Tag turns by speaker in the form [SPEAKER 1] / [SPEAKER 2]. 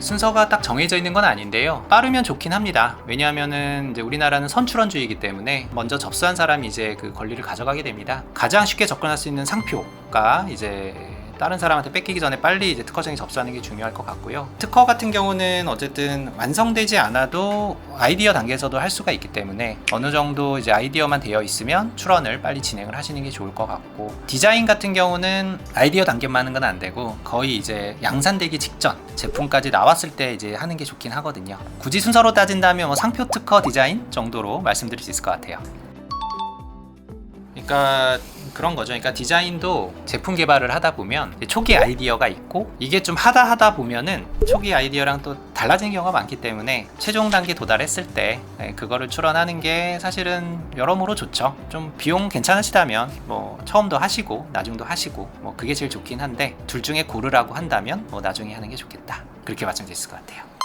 [SPEAKER 1] 순서가 딱 정해져 있는 건 아닌데요. 빠르면 좋긴 합니다. 왜냐하면은 이제 우리나라는 선출원주의이기 때문에 먼저 접수한 사람이 이제 그 권리를 가져가게 됩니다. 가장 쉽게 접근할 수 있는 상표가 이제 다른 사람한테 뺏기기 전에 빨리 이제 특허정에 접수하는 게 중요할 것 같고요. 특허 같은 경우는 어쨌든 완성되지 않아도 아이디어 단계에서도 할 수가 있기 때문에 어느 정도 이제 아이디어만 되어 있으면 출원을 빨리 진행을 하시는 게 좋을 것 같고 디자인 같은 경우는 아이디어 단계만 하는 건안 되고 거의 이제 양산되기 직전 제품까지 나왔을 때 이제 하는 게 좋긴 하거든요. 굳이 순서로 따진다면 뭐 상표 특허 디자인 정도로 말씀드릴 수 있을 것 같아요. 그러니까 그런 거죠. 그러니까 디자인도 제품 개발을 하다 보면 초기 아이디어가 있고 이게 좀 하다 하다 보면은 초기 아이디어랑 또 달라지는 경우가 많기 때문에 최종 단계 도달했을 때 네, 그거를 출원하는 게 사실은 여러모로 좋죠. 좀 비용 괜찮으시다면 뭐 처음도 하시고 나중도 하시고 뭐 그게 제일 좋긴 한데 둘 중에 고르라고 한다면 뭐 나중에 하는 게 좋겠다. 그렇게 있을 것 같아요.